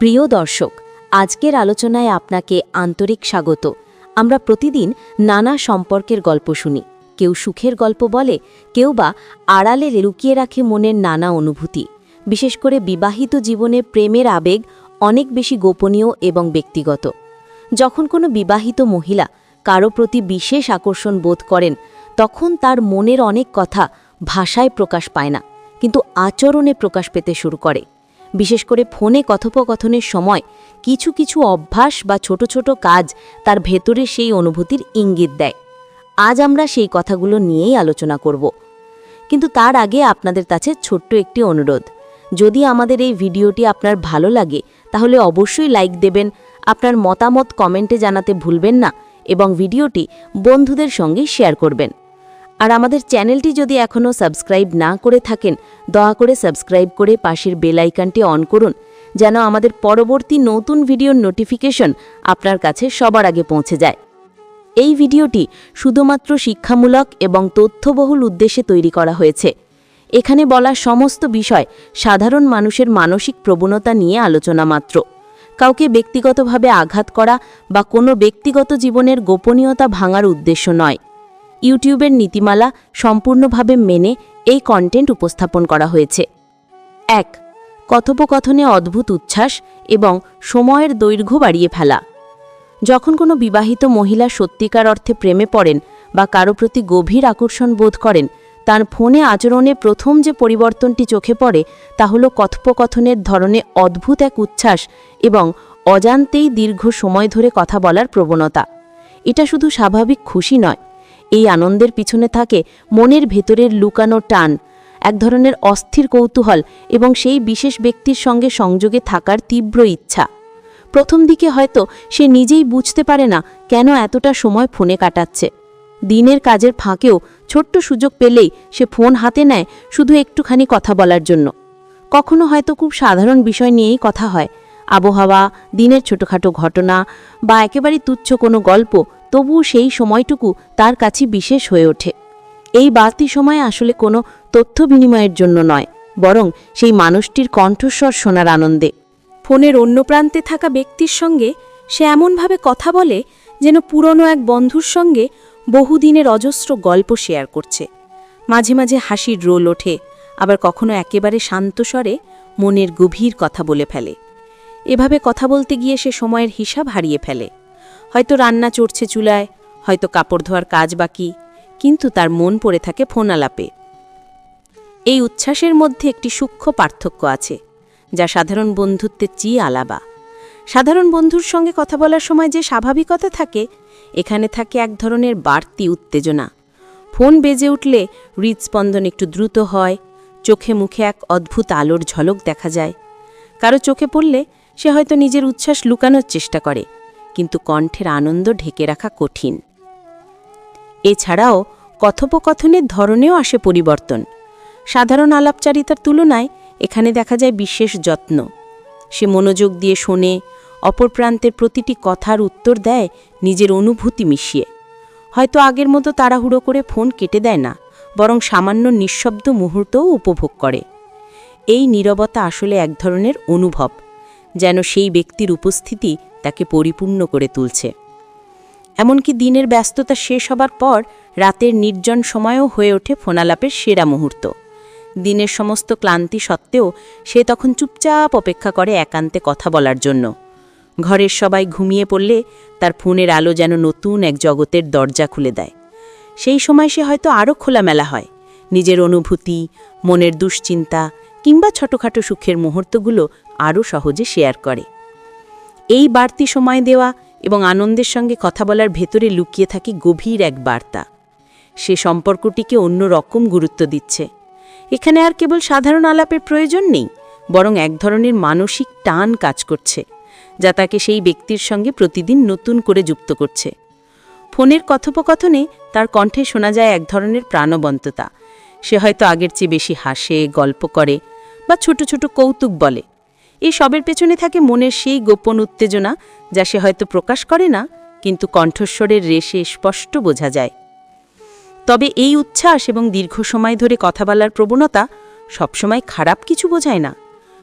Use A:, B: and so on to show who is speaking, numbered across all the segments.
A: প্রিয় দর্শক, আজকের আলোচনায় আপনাকে আন্তরিক স্বাগত। আমরা প্রতিদিন নানা সম্পর্কের গল্প শুনি। কেউ সুখের গল্প বলে, কেউ বা আড়ালে লুকিয়ে রাখে মনের নানা অনুভূতি। বিশেষ করে বিবাহিত জীবনে প্রেমের আবেগ অনেক বেশি গোপনীয় এবং ব্যক্তিগত। যখন কোনো বিবাহিত মহিলা কারও প্রতি বিশেষ আকর্ষণ বোধ করেন, তখন তার মনের অনেক কথা ভাষায় প্রকাশ পায় না, কিন্তু আচরণে প্রকাশ পেতে শুরু করে। বিশেষ করে ফোনে কথোপকথনের সময় কিছু কিছু অভ্যাস বা ছোট ছোট কাজ তার ভেতরে সেই অনুভূতির ইঙ্গিত দেয়। আজ আমরা সেই কথাগুলো নিয়েই আলোচনা করব। কিন্তু তার আগে আপনাদের কাছে ছোট্ট একটি অনুরোধ। যদি আমাদের এই ভিডিওটি আপনার ভালো লাগে, তাহলে অবশ্যই লাইক দেবেন, আপনার মতামত কমেন্টে জানাতে ভুলবেন না এবং ভিডিওটি বন্ধুদের সঙ্গে শেয়ার করবেন। আর আমাদের চ্যানেলটি যদি এখনও সাবস্ক্রাইব না করে থাকেন, দয়া করে সাবস্ক্রাইব করে পাশের বেল আইকনটি অন করুন, যেন আমাদের পরবর্তী নতুন ভিডিওর নোটিফিকেশন আপনার কাছে সবার আগে পৌঁছে যায়। এই ভিডিওটি শুধুমাত্র শিক্ষামূলক এবং তথ্যবহুল উদ্দেশ্যে তৈরি করা হয়েছে। এখানে বলা সমস্ত বিষয় সাধারণ মানুষের মানসিক প্রবণতা নিয়ে আলোচনা মাত্র। কাউকে ব্যক্তিগতভাবে আঘাত করা বা কোনো ব্যক্তিগত জীবনের গোপনীয়তা ভাঙার উদ্দেশ্য নয়। ইউটিউবের নীতিমালা সম্পূর্ণভাবে মেনে এই কন্টেন্ট উপস্থাপন করা হয়েছে। এক, কথোপকথনে অদ্ভুত উচ্ছ্বাস এবং সময়ের দৈর্ঘ্য বাড়িয়ে ফেলা। যখন কোনো বিবাহিত মহিলা সত্যিকার অর্থে প্রেমে পড়েন বা কারও প্রতি গভীর আকর্ষণ বোধ করেন, তার ফোনে আচরণে প্রথম যে পরিবর্তনটি চোখে পড়ে তা হল কথোপকথনের ধরনে অদ্ভুত এক উচ্ছ্বাস এবং অজান্তেই দীর্ঘ সময় ধরে কথা বলার প্রবণতা। এটা শুধু স্বাভাবিক খুশি নয় এই আনন্দের পিছনে থাকে মনের ভেতরের লুকানো টান, এক ধরনের অস্থির কৌতূহল এবং সেই বিশেষ ব্যক্তির সঙ্গে সংযোগে থাকার তীব্র ইচ্ছা। প্রথম দিকে হয়তো সে নিজেই বুঝতে পারে না কেন এতটা সময় ফোনে কাটাচ্ছে। দিনের কাজের ফাঁকেও ছোট্ট সুযোগ পেলেই সে ফোন হাতে নেয় শুধু একটুখানি কথা বলার জন্য। কখনো হয়তো খুব সাধারণ বিষয় নিয়েই কথা হয়। আবহাওয়া, দিনের ছোটোখাটো ঘটনা বা একেবারে তুচ্ছ কোনো গল্প তবুও সেই সময়টুকু তার কাছে বিশেষ হয়ে ওঠে। এই বাড়তি সময় আসলে কোনো তথ্য বিনিময়ের জন্য নয়, বরং সেই মানুষটির কণ্ঠস্বর শোনার আনন্দে।
B: ফোনের অন্য প্রান্তে থাকা ব্যক্তির সঙ্গে সে এমনভাবে কথা বলে যেন পুরনো এক বন্ধুর সঙ্গে বহুদিনের অজস্র গল্প শেয়ার করছে। মাঝে মাঝে হাসির রোল ওঠে, আবার কখনো একেবারে শান্ত স্বরে মনের গভীর কথা বলে ফেলে। এভাবে কথা বলতে গিয়ে সে সময়ের হিসাব হারিয়ে ফেলে। হয়তো রান্না চড়ছে চুলায়, হয়তো কাপড় ধোয়ার কাজ বাকি, কিন্তু তার মন পড়ে থাকে ফোন আলাপে এই উচ্ছ্বাসের মধ্যে একটি সূক্ষ্ম পার্থক্য আছে, যা সাধারণ বন্ধুত্বের চেয়ে আলাবা সাধারণ বন্ধুর সঙ্গে কথা বলার সময় যে স্বাভাবিকতা থাকে, এখানে থাকে এক ধরনের বাড়তি উত্তেজনা। ফোন বেজে উঠলে হৃদস্পন্দন একটু দ্রুত হয়, চোখে মুখে এক অদ্ভুত আলোর ঝলক দেখা যায়। কারও চোখে পড়লে সে হয়তো নিজের উচ্ছ্বাস লুকানোর চেষ্টা করে কিন্তু কণ্ঠের আনন্দ ঢেকে রাখা কঠিন। এছাড়াও কথোপকথনের ধরনেও আসে পরিবর্তন। সাধারণ আলাপচারিতার তুলনায় এখানে দেখা যায় বিশেষ যত্ন। সে মনোযোগ দিয়ে শোনে, অপর প্রান্তের প্রতিটি কথার উত্তর দেয়, নিজের অনুভূতি মিশিয়ে। হয়তো আগের মতো তাড়াহুড়ো করে ফোন কেটে দেয় না, বরং সামান্য নিঃশব্দ মুহূর্তও উপভোগ করে। এই নীরবতা আসলে এক ধরনের অনুভব, যেন সেই ব্যক্তির উপস্থিতি তাকে পরিপূর্ণ করে তুলছে। এমনকি দিনের ব্যস্ততা শেষ হবার পর রাতের নির্জন সময়ও হয়ে ওঠে ফোনালাপের সেরা মুহূর্ত। দিনের সমস্ত ক্লান্তি সত্ত্বেও সে তখন চুপচাপ অপেক্ষা করে একান্তে কথা বলার জন্য। ঘরের সবাই ঘুমিয়ে পড়লে তার ফোনের আলো যেন নতুন এক জগতের দরজা খুলে দেয়। সেই সময় সে হয়তো আরও খোলামেলা হয়। নিজের অনুভূতি, মনের দুশ্চিন্তা কিংবা ছোটোখাটো সুখের মুহূর্তগুলো আরও সহজে শেয়ার করে। এই বাড়তি সময় দেওয়া এবং আনন্দের সঙ্গে কথা বলার ভেতরে লুকিয়ে থাকে গভীর এক বার্তা। সে সম্পর্কটিকে অন্য রকম গুরুত্ব দিচ্ছে। এখানে আর কেবল সাধারণ আলাপের প্রয়োজন নেই, বরং এক ধরনের মানসিক টান কাজ করছে, যা তাকে সেই ব্যক্তির সঙ্গে প্রতিদিন নতুন করে যুক্ত করছে। ফোনের কথোপকথনে তার কণ্ঠে শোনা যায় এক ধরনের প্রাণবন্ততা। সে হয়তো আগের চেয়ে বেশি হাসে, গল্প করে বা ছোট ছোট কৌতুক বলে। এই সবের পেছনে থাকে মনের সেই গোপন উত্তেজনা যা সে হয়তো প্রকাশ করে না, কিন্তু কণ্ঠস্বরের রেশে স্পষ্ট বোঝা যায়। তবে এই উচ্ছ্বাস এবং দীর্ঘ সময় ধরে কথা বলার প্রবণতা সবসময় খারাপ কিছু বোঝায় না।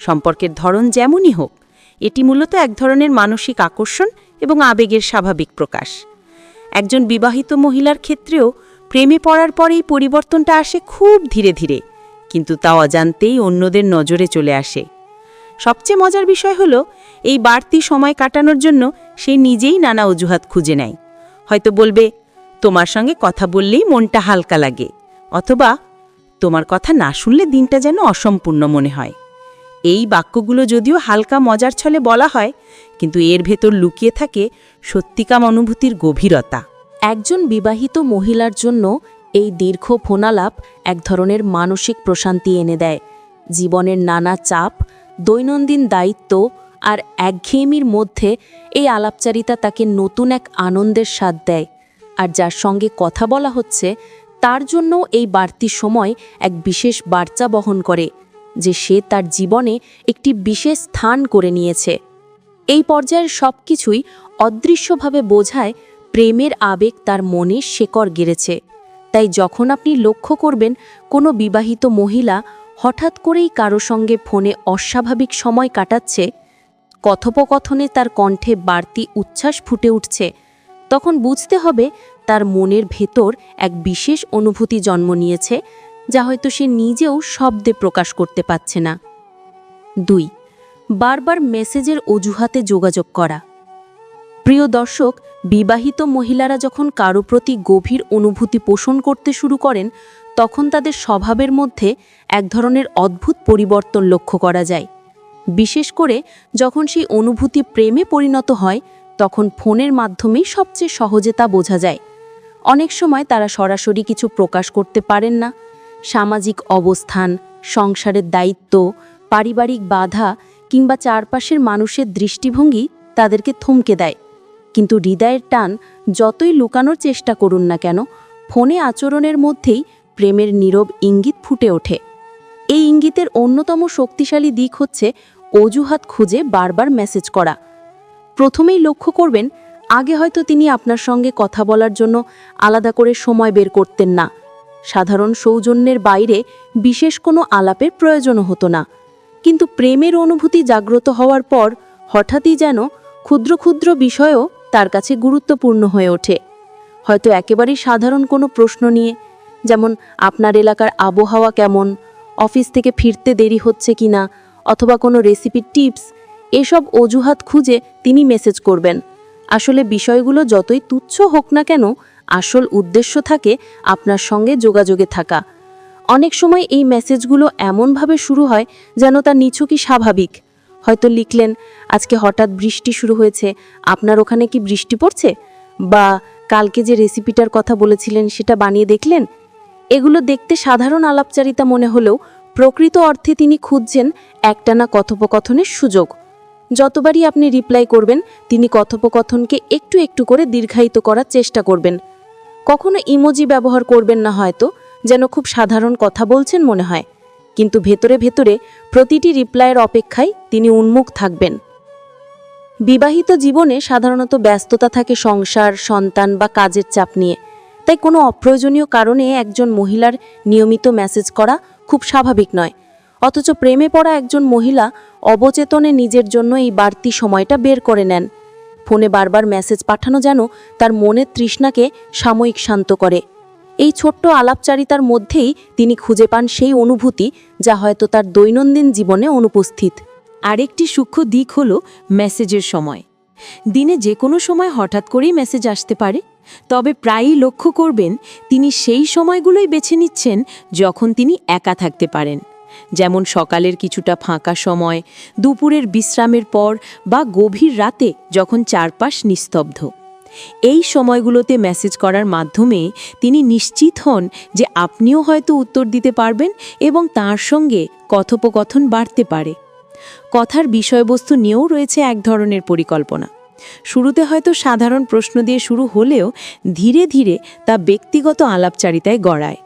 B: সম্পর্কের ধরন যেমনই হোক, এটি মূলত এক ধরনের মানসিক আকর্ষণ এবং আবেগের স্বাভাবিক প্রকাশ। একজন বিবাহিত মহিলার ক্ষেত্রেও প্রেমে পড়ার পরেই পরিবর্তনটা আসে খুব ধীরে ধীরে, কিন্তু তা অজান্তেই অন্যদের নজরে চলে আসে। সবচেয়ে মজার বিষয় হলো, এই বাড়তি সময় কাটানোর জন্য সে নিজেই নানা অজুহাত খুঁজে নেয়। হয়তো বলবে, তোমার সঙ্গে কথা বললেই মনটা হালকা লাগে, অথবা তোমার কথা না শুনলে দিনটা যেন অসম্পূর্ণ মনে হয়। এই বাক্যগুলো যদিও হালকা মজার ছলে বলা হয়, কিন্তু এর ভেতর লুকিয়ে থাকে সত্যিকাম অনুভূতির গভীরতা।
A: একজন বিবাহিত মহিলার জন্য এই দীর্ঘ ফোনালাপ এক ধরনের মানসিক প্রশান্তি এনে দেয়। জীবনের নানা চাপ দৈনন্দিন দায়িত্ব আর একঘেয়েমির মধ্যে এই আলাপচারিতা তাকে নতুন এক আনন্দের স্বাদ দেয়। আর যার সঙ্গে কথা বলা হচ্ছে, তার জন্য এই বাড়তি সময় এক বিশেষ বার্তা বহন করে, যে সে তার জীবনে একটি বিশেষ স্থান করে নিয়েছে। এই পর্যায়ের সব কিছুই অদৃশ্যভাবে বোঝায় প্রেমের আবেগ তার মনে শেকড় গেড়েছে। তাই যখন আপনি লক্ষ্য করবেন, কোনো বিবাহিত মহিলা হঠাৎ করেই কারও সঙ্গে ফোনে অস্বাভাবিক সময় কাটাচ্ছে, কথোপকথনে তার কণ্ঠে বাড়তি উচ্ছ্বাস ফুটে উঠছে। তখন বুঝতে হবে তার মনের ভেতর এক বিশেষ অনুভূতি জন্ম নিয়েছে, যা হয়তো সে নিজেও শব্দে প্রকাশ করতে পারছে না। দুই, বারবার মেসেজের অজুহাতে যোগাযোগ করা। প্রিয় দর্শক, বিবাহিত মহিলারা যখন কারও প্রতি গভীর অনুভূতি পোষণ করতে শুরু করেন তখন তাদের স্বভাবের মধ্যে এক ধরনের অদ্ভুত পরিবর্তন লক্ষ্য করা যায়। বিশেষ করে যখন সেই অনুভূতি প্রেমে পরিণত হয়, তখন ফোনের মাধ্যমেই সবচেয়ে সহজে তা বোঝা যায়। অনেক সময় তারা সরাসরি কিছু প্রকাশ করতে পারেন না। সামাজিক অবস্থান, সংসারের দায়িত্ব, পারিবারিক বাধা কিংবা চারপাশের মানুষের দৃষ্টিভঙ্গি তাদেরকে থমকে দেয়। কিন্তু হৃদয়ের টান যতই লুকানোর চেষ্টা করুন না কেন, ফোনে আচরণের মধ্যেই প্রেমের নীরব ইঙ্গিত ফুটে ওঠে। এই ইঙ্গিতের অন্যতম শক্তিশালী দিক হচ্ছে অজুহাত খুঁজে বারবার মেসেজ করা। প্রথমেই লক্ষ্য করবেন, আগে হয়তো তিনি আপনার সঙ্গে কথা বলার জন্য আলাদা করে সময় বের করতেন না। সাধারণ সৌজন্যের বাইরে বিশেষ কোনো আলাপের প্রয়োজনও হতো না। কিন্তু প্রেমের অনুভূতি জাগ্রত হওয়ার পর হঠাৎই যেন ক্ষুদ্র ক্ষুদ্র বিষয়ও তার কাছে গুরুত্বপূর্ণ হয়ে ওঠে। হয়তো একেবারেই সাধারণ কোনো প্রশ্ন নিয়ে যেমন, আপনার এলাকার আবহাওয়া কেমন? অফিস থেকে ফিরতে দেরি হচ্ছে কি না? অথবা কোনো রেসিপির টিপস এসব অজুহাত খুঁজে তিনি মেসেজ করবেন। আসলে বিষয়গুলো যতই তুচ্ছ হোক না কেন, আসল উদ্দেশ্য থাকে আপনার সঙ্গে যোগাযোগে থাকা। অনেক সময় এই মেসেজগুলো এমনভাবে শুরু হয় যেন তার নিছকই স্বাভাবিক। হয়তো লিখলেন, আজকে হঠাৎ বৃষ্টি শুরু হয়েছে, আপনার ওখানে কি বৃষ্টি পড়ছে? বা, কালকে যে রেসিপিটার কথা বলেছিলেন সেটা বানিয়ে দেখলেন? এগুলো দেখতে সাধারণ আলাপচারিতা মনে হলেও প্রকৃত অর্থে তিনি খুঁজছেন একটানা কথোপকথনের সুযোগ। যতবারই আপনি রিপ্লাই করবেন, তিনি কথোপকথনকে একটু একটু করে দীর্ঘায়িত করার চেষ্টা করবেন। কখনো ইমোজি ব্যবহার করবেন না হয়তো, যেন খুব সাধারণ কথা বলছেন মনে হয়। কিন্তু ভেতরে ভেতরে প্রতিটি রিপ্লাইয়ের অপেক্ষায় তিনি উন্মুখ থাকবেন। বিবাহিত জীবনে সাধারণত ব্যস্ততা থাকে সংসার, সন্তান বা কাজের চাপ নিয়ে। তাই কোনো অপ্রয়োজনীয় কারণে একজন মহিলার নিয়মিত মেসেজ করা খুব স্বাভাবিক নয়। অথচ প্রেমে পড়া একজন মহিলা অবচেতনে নিজের জন্য এই বাড়তি সময়টা বের করে নেন। ফোনে বারবার মেসেজ পাঠানো যেন তার মনের তৃষ্ণাকে সাময়িক শান্ত করে। এই ছোট্ট আলাপচারিতার মধ্যেই তিনি খুঁজে পান সেই অনুভূতি যা হয়তো তার দৈনন্দিন জীবনে অনুপস্থিত।
B: আরেকটি সূক্ষ্ম দিক হল মেসেজের সময়। দিনে যে কোনো সময় হঠাৎ করেই মেসেজ আসতে পারে। তবে প্রায়ই লক্ষ্য করবেন তিনি সেই সময়গুলোই বেছে নিচ্ছেন যখন তিনি একা থাকতে পারেন। যেমন সকালের কিছুটা ফাঁকা সময়, দুপুরের বিশ্রামের পর বা গভীর রাতে যখন চারপাশ নিস্তব্ধ। এই সময়গুলোতে মেসেজ করার মাধ্যমে তিনি নিশ্চিত হন যে আপনিও হয়তো উত্তর দিতে পারবেন এবং তার সঙ্গে কথোপকথন বাড়তে পারে। কথার বিষয়বস্তু নিয়েও রয়েছে এক ধরনের পরিকল্পনা। শুরুতে হয়তো সাধারণ প্রশ্ন দিয়ে শুরু হলেও ধীরে ধীরে তা ব্যক্তিগত আলাপচারিতায় গড়ায়।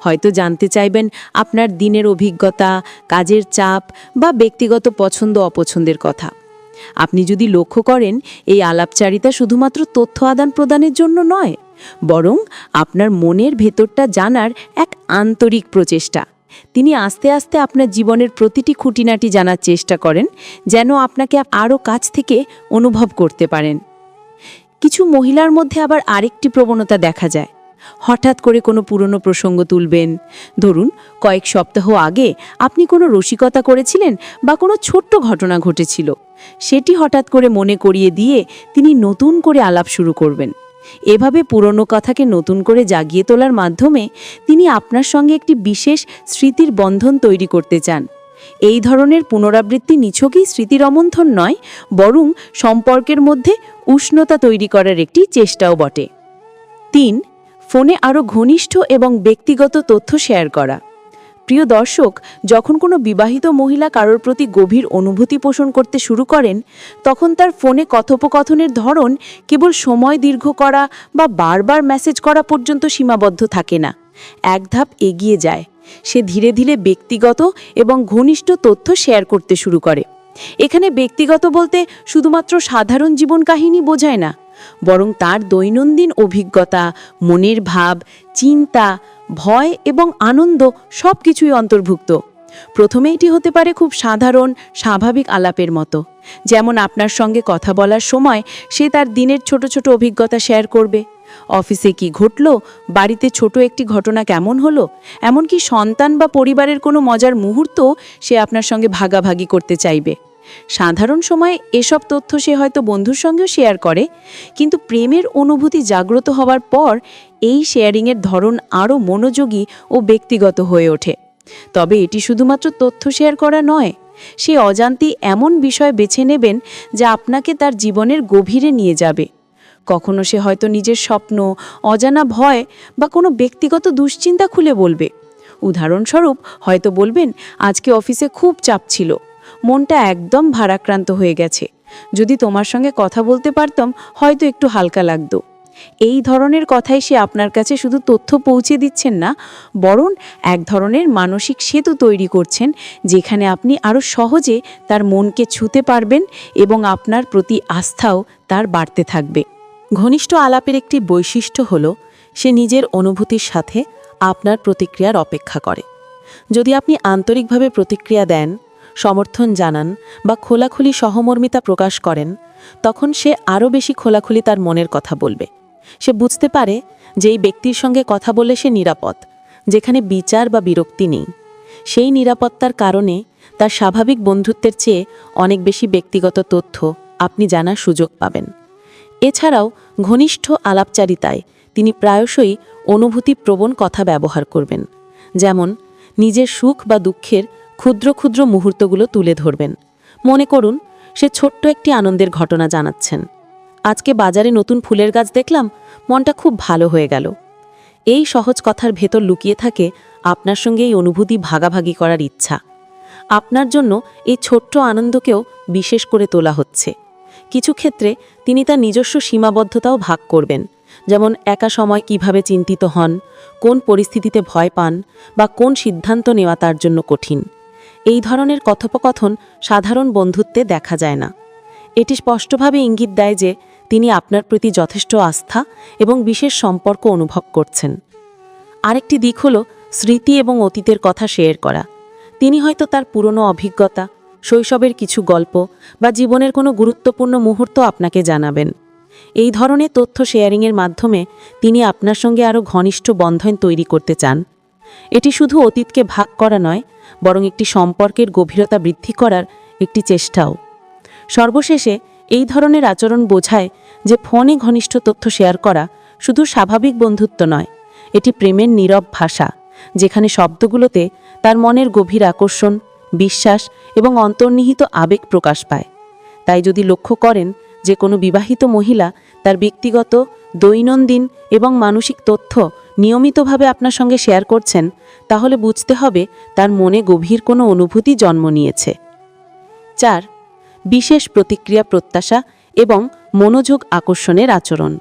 B: হয়তো জানতে চাইবেন আপনার দিনের অভিজ্ঞতা, কাজের চাপ বা ব্যক্তিগত পছন্দ অপছন্দের কথা। আপনি যদি লক্ষ্য করেন, এই আলাপচারিতা শুধুমাত্র তথ্য আদান প্রদানের জন্য নয়, বরং আপনার মনের ভেতরটা জানার এক আন্তরিক প্রচেষ্টা। তিনি আস্তে আস্তে আপনার জীবনের প্রতিটি খুঁটিনাটি জানার চেষ্টা করেন, যেন আপনাকে আরও কাছ থেকে অনুভব করতে পারেন। কিছু মহিলার মধ্যে আবার আরেকটি প্রবণতা দেখা যায়। হঠাৎ করে কোনো পুরনো প্রসঙ্গ তুলবেন। ধরুন, কয়েক সপ্তাহ আগে আপনি কোনো রসিকতা করেছিলেন বা কোনো ছোট্ট ঘটনা ঘটেছিল। সেটি হঠাৎ করে মনে করিয়ে দিয়ে তিনি নতুন করে আলাপ শুরু করবেন। এভাবে পুরনো কথাকে নতুন করে জাগিয়ে তোলার মাধ্যমে তিনি আপনার সঙ্গে একটি বিশেষ স্মৃতির বন্ধন তৈরি করতে চান। এই ধরনের পুনরাবৃত্তি নিছকই স্মৃতির অমন্থন নয়, বরং সম্পর্কের মধ্যে উষ্ণতা তৈরি করার একটি চেষ্টাও বটে। তিন, ফোনে আরও ঘনিষ্ঠ এবং ব্যক্তিগত তথ্য শেয়ার করা। প্রিয় দর্শক, যখন কোনো বিবাহিত মহিলা কারোর প্রতি গভীর অনুভূতি পোষণ করতে শুরু করেন, তখন তার ফোনে কথোপকথনের ধরন কেবল সময় দীর্ঘ করা বা বারবার মেসেজ করা পর্যন্ত সীমাবদ্ধ থাকে না। এক ধাপ এগিয়ে যায়। সে ধীরে ধীরে ব্যক্তিগত এবং ঘনিষ্ঠ তথ্য শেয়ার করতে শুরু করে। এখানে ব্যক্তিগত বলতে শুধুমাত্র সাধারণ জীবন কাহিনী বোঝায় না, বরং তার দৈনন্দিন অভিজ্ঞতা, মনের ভাব, চিন্তা ভয় এবং আনন্দ সব কিছুই অন্তর্ভুক্ত। প্রথমে এটি হতে পারে খুব সাধারণ, স্বাভাবিক আলাপের মতো। যেমন আপনার সঙ্গে কথা বলার সময় সে তার দিনের ছোট ছোট অভিজ্ঞতা শেয়ার করবে। অফিসে কি ঘটল? বাড়িতে ছোট একটি ঘটনা কেমন হলো? এমনকি সন্তান বা পরিবারের কোনো মজার মুহূর্ত সে আপনার সঙ্গে ভাগাভাগি করতে চাইবে। সাধারণ সময়ে এসব তথ্য সে হয়তো বন্ধুর সঙ্গেও শেয়ার করে, কিন্তু প্রেমের অনুভূতি জাগ্রত হওয়ার পর এই শেয়ারিংয়ের ধরন আরও মনোযোগী ও ব্যক্তিগত হয়ে ওঠে। তবে এটি শুধুমাত্র তথ্য শেয়ার করা নয়, সে অজান্তি এমন বিষয় বেছে নেবেন যা আপনাকে তার জীবনের গভীরে নিয়ে যাবে। কখনো সে হয়তো নিজের স্বপ্ন, অজানা ভয় বা কোনো ব্যক্তিগত দুশ্চিন্তা খুলে বলবে। উদাহরণস্বরূপ হয়তো বলবেন, আজকে অফিসে খুব চাপ ছিল। মনটা একদম ভারাক্রান্ত হয়ে গেছে। যদি তোমার সঙ্গে কথা বলতে পারতাম, হয়তো একটু হালকা লাগতো। এই ধরনের কথাই সে আপনার কাছে শুধু তথ্য পৌঁছে দিচ্ছেন না, বরং এক ধরনের মানসিক সেতু তৈরি করছেন, যেখানে আপনি আরও সহজে তার মনকে ছুতে পারবেন এবং আপনার প্রতি আস্থাও তার বাড়তে থাকবে।
C: ঘনিষ্ঠ আলাপের একটি বৈশিষ্ট্য হল, সে নিজের অনুভূতির সাথে আপনার প্রতিক্রিয়ার অপেক্ষা করে। যদি আপনি আন্তরিকভাবে প্রতিক্রিয়া দেন সমর্থন জানান বা খোলাখুলি সহমর্মিতা প্রকাশ করেন, তখন সে আরও বেশি খোলাখুলি তার মনের কথা বলবে। সে বুঝতে পারে যে এই ব্যক্তির সঙ্গে কথা বলে সে নিরাপদ, যেখানে বিচার বা বিরক্তি নেই। সেই নিরাপত্তার কারণে তার স্বাভাবিক বন্ধুত্বের চেয়ে অনেক বেশি ব্যক্তিগত তথ্য আপনি জানার সুযোগ পাবেন। এছাড়াও ঘনিষ্ঠ আলাপচারিতায় তিনি প্রায়শই অনুভূতিপ্রবণ কথা ব্যবহার করবেন, যেমন নিজের সুখ বা দুঃখের ক্ষুদ্র ক্ষুদ্র মুহূর্তগুলো তুলে ধরবেন। মনে করুন, সে ছোট্ট একটি আনন্দের ঘটনা জানাচ্ছেন। আজকে বাজারে নতুন ফুলের গাছ দেখলাম, মনটা খুব ভালো হয়ে গেল। এই সহজ কথার ভেতর লুকিয়ে থাকে আপনার সঙ্গে এই অনুভূতি ভাগাভাগি করার ইচ্ছা। আপনার জন্য এই ছোট্ট আনন্দকেও বিশেষ করে তোলা হচ্ছে। কিছু ক্ষেত্রে তিনি তার নিজস্ব সীমাবদ্ধতাও ভাগ করবেন, যেমন একা সময় কীভাবে চিন্তিত হন, কোন পরিস্থিতিতে ভয় পান, বা কোন সিদ্ধান্ত নেওয়া তার জন্য কঠিন। এই ধরনের কথোপকথন সাধারণ বন্ধুত্বে দেখা যায় না। এটি স্পষ্টভাবে ইঙ্গিত দেয় যে তিনি আপনার প্রতি যথেষ্ট আস্থা এবং বিশেষ সম্পর্ক অনুভব করছেন। আরেকটি দিক হল স্মৃতি এবং অতীতের কথা শেয়ার করা। তিনি হয়তো তার পুরনো অভিজ্ঞতা, শৈশবের কিছু গল্প বা জীবনের কোনো গুরুত্বপূর্ণ মুহূর্ত আপনাকে জানাবেন। এই ধরনের তথ্য শেয়ারিংয়ের মাধ্যমে তিনি আপনার সঙ্গে আরও ঘনিষ্ঠ বন্ধন তৈরি করতে চান। এটি শুধু অতীতকে ভাগ করা নয়, বরং একটি সম্পর্কের গভীরতা বৃদ্ধি করার একটি চেষ্টাও। সর্বশেষে এই ধরনের আচরণ বোঝায় যে ফোনে ঘনিষ্ঠ তথ্য শেয়ার করা শুধু স্বাভাবিক বন্ধুত্ব নয়, এটি প্রেমের নীরব ভাষা, যেখানে শব্দগুলোতে তার মনের গভীর আকর্ষণ, বিশ্বাস এবং অন্তর্নিহিত আবেগ প্রকাশ পায়। তাই যদি লক্ষ্য করেন যে কোনো বিবাহিত মহিলা তার ব্যক্তিগত, দৈনন্দিন এবং মানসিক তথ্য নিয়মিতভাবে আপনার সঙ্গে শেয়ার করছেন, তাহলে বুঝতে হবে তার মনে গভীর কোনো অনুভূতি জন্ম নিয়েছে। চার, বিশেষ প্রতিক্রিয়া প্রত্যাশা এবং মনোযোগ আকর্ষণের আচরণ।